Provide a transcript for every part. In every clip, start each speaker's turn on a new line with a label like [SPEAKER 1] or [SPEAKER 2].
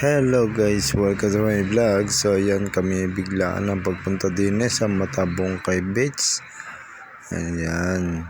[SPEAKER 1] Hello guys, welcome to my vlog. So yan kami biglaan ng pagpunta din eh, sa Matabong kay Beach. Ayan.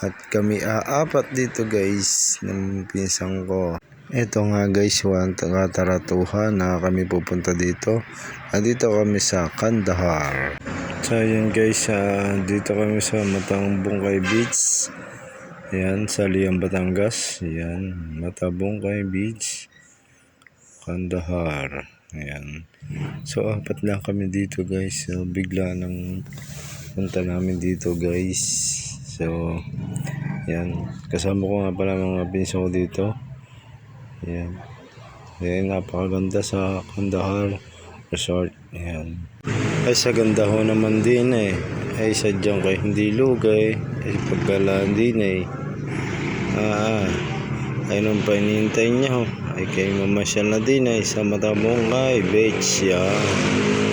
[SPEAKER 1] At kami aapat dito guys ng pinsang ko. Ito nga guys, one kataratuhan na kami pupunta dito. At dito kami sa Kandahar. So yan guys, ah, dito kami sa Matabong kay Beach. Ayan, sa Liang Batangas. Ayan, Matabong kay Beach. Kandahar. Ayan. So, apat lang kami dito guys. So, bigla nang punta namin dito guys. So, ayan. Kasama ko nga pala mga pinsan ko dito. Ayan. Ayan, napakaganda sa Kandahar Resort. Ayan. Ay, sa ganda ho naman din eh. Ay, sadyang kay hindi lugay. Ay, pagkalaan din eh. Ah, ayun ang pa inihintay niya ho. Ay kay mamasyal na din ay sa Matabong kay Beach yan.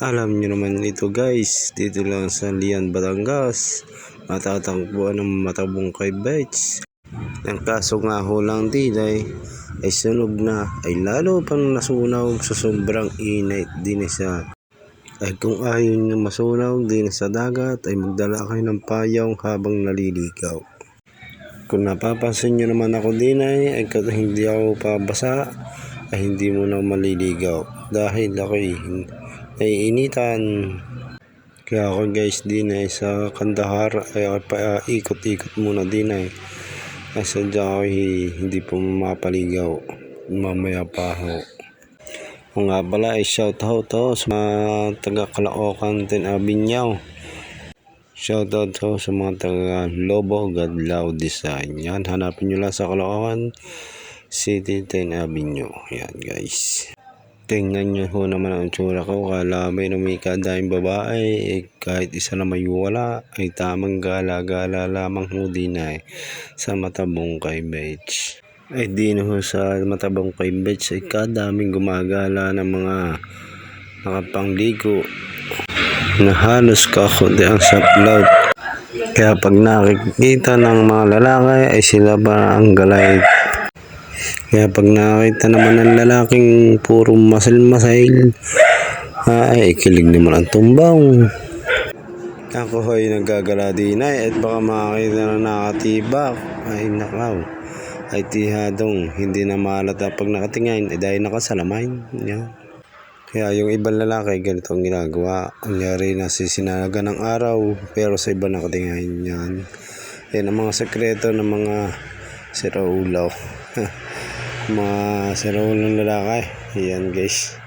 [SPEAKER 1] Alam niyo naman ito guys, dito lang sa Lian, Batangas. Matatangpuan ng Matabong kay Beach. Ang kaso nga ho lang din ay, ay sunog na ay lalo pang nasunog sa sobrang init din sa ay kung ayaw nyo masunog din sa dagat ay magdala kayo ng payong habang naliligaw. Kung napapansin nyo naman ako din ay, ay hindi ako pabasa ay hindi mo na maliligaw dahil ako ay naiinitan. Kaya ako guys din ay sa Kandahar ay ako pa ikot-ikot muna din ay. Ay sadya ako hindi po mapaligaw mamaya pa ako. O nga pala ay shout out to sa mga taga Caloocan Tin Abinyaw. Shoutout to sa mga taga Lobo Gadlaw Design. Yan, hanapin nyo lang sa Caloocan City 10 Avenue. Yan guys. Tingnan nyo ho naman ang tsura ko. Kala may numika dahil babae. Eh, kahit isa na may wala. Ay tamang gala-gala lamang ho din ay sa matabong kay Beach. Ay di na ho sa matabong kay Beach ay kadaming gumagala ng mga nakapangligo na halos kakunti ang saplaw. Kaya pag nakikita ng mga lalaki ay sila ba ang galay. Kaya pag nakita naman ng lalaking puro masal-masail ay kilig naman ang tumbang. Ako ay nagagala din ay at baka makakita na nakatibak ay nakaw ay tihadong hindi na malata pag nakatingin ay dahil nakasalamin. Yan. Kaya yung ibang lalaki, ganito ang ginagawa. Kunyari, nasisinaga ng araw, pero sa iba nakatingin yan. Yan ang mga sekreto ng mga siraulaw. mga siraulang lalaki. Yan guys.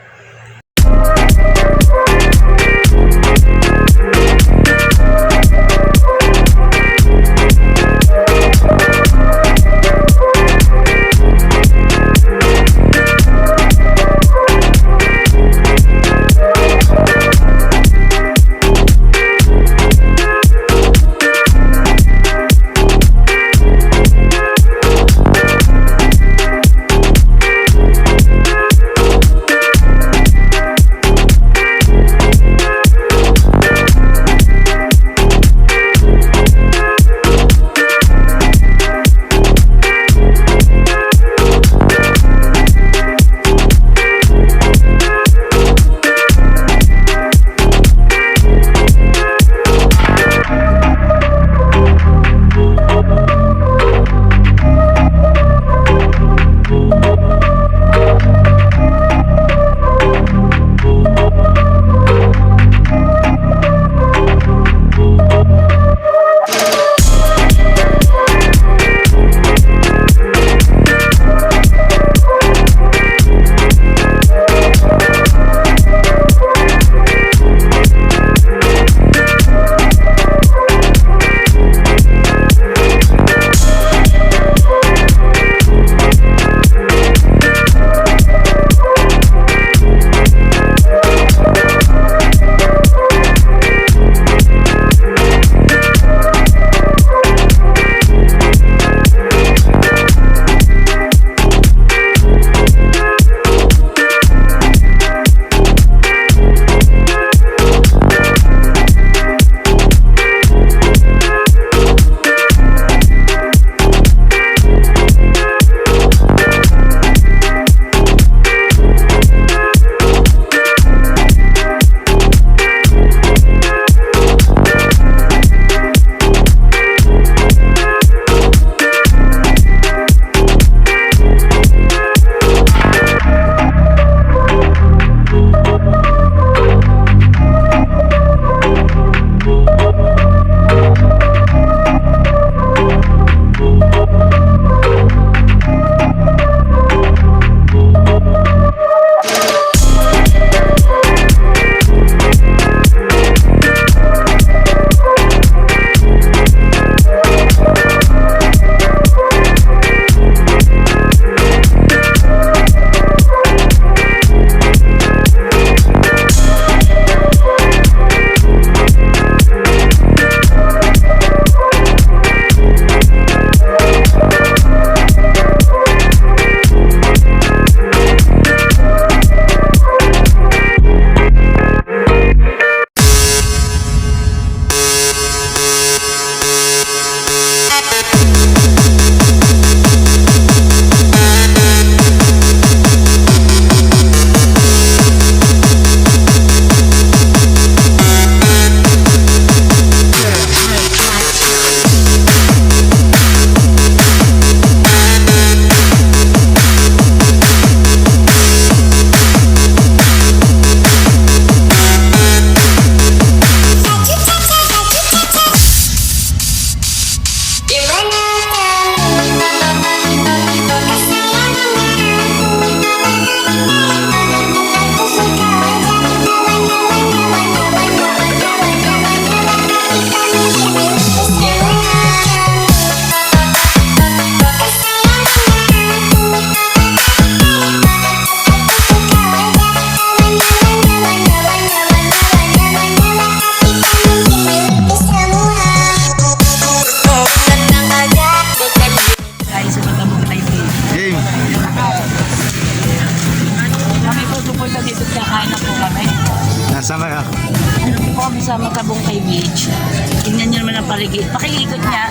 [SPEAKER 2] Paligid. Pakiikot niya.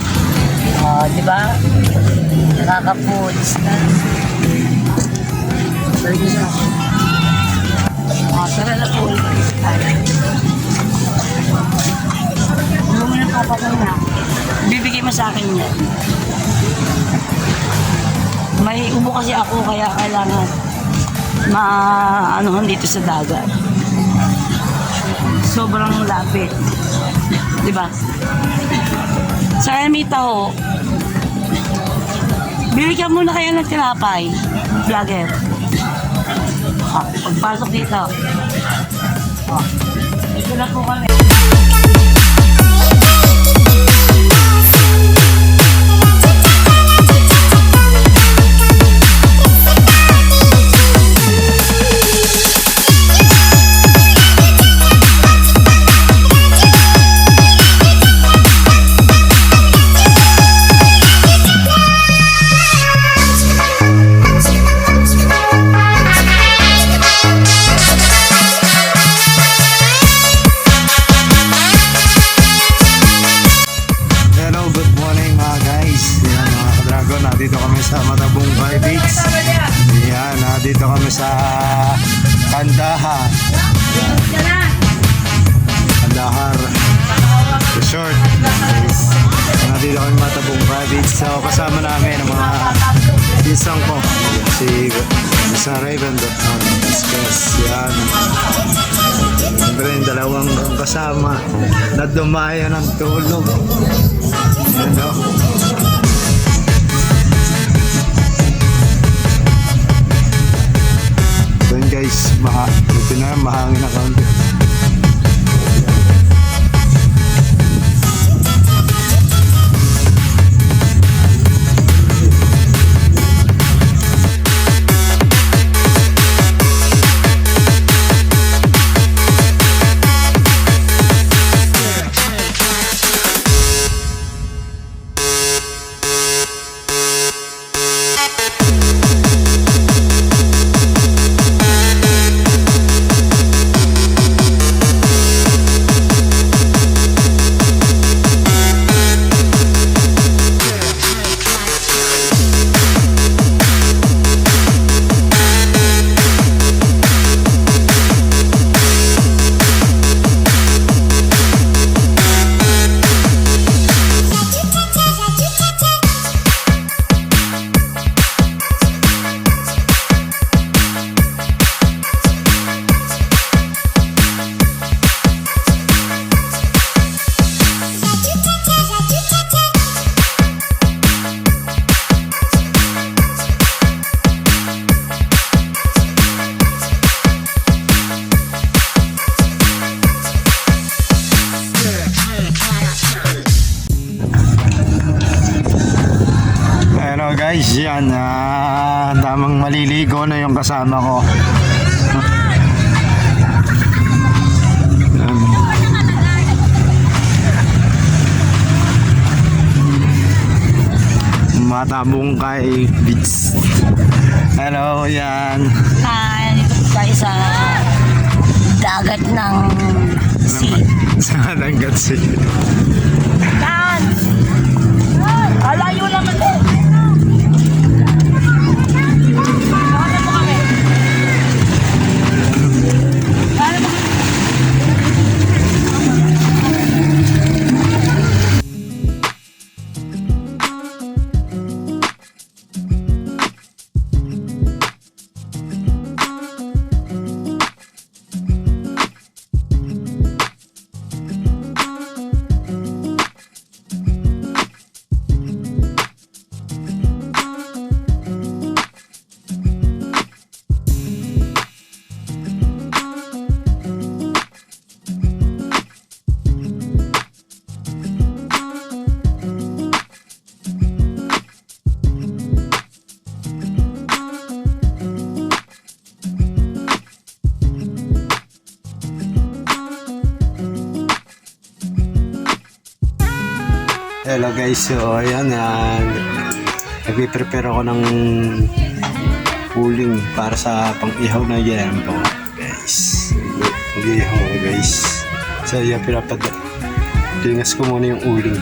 [SPEAKER 2] Oh, di ba? Nakaka-foods na. Paligid siya. Oh, tara na po. Ano mo na papatay na? Bibigay mo sa akin yan. May ubo kasi ako kaya kailangan ma ano dito sa dagat. Sobrang lapit. 'Di ba? Sa Ermita ho, bili ka muna kayo ng tinapay, vlogger. Ah, pagpasok dito. Ah, ito na po kami.
[SPEAKER 1] Nandito kami sa Kandahar. Kandahar Resort. Guys, nandito kami Matabong Beach. So, kasama namin ang mga pinsang ko. Si Mr. Raven. Discuss. Yan. Siyempre yung dalawang kasama na dumaya ng tulog. Tamang maliligo na yung kasama ko. Matabong kay Beach. Hello, yan.
[SPEAKER 2] Hi, dito po tayo sa dagat ng sea.
[SPEAKER 1] Sa Langat City. Guys, so ayan, uh, nagpiprepare ako ng uling para sa pang-ihaw na yempo. Guys, mag-ihaw guys. So, yeah, pinapad... Tingas ko muna yung uling.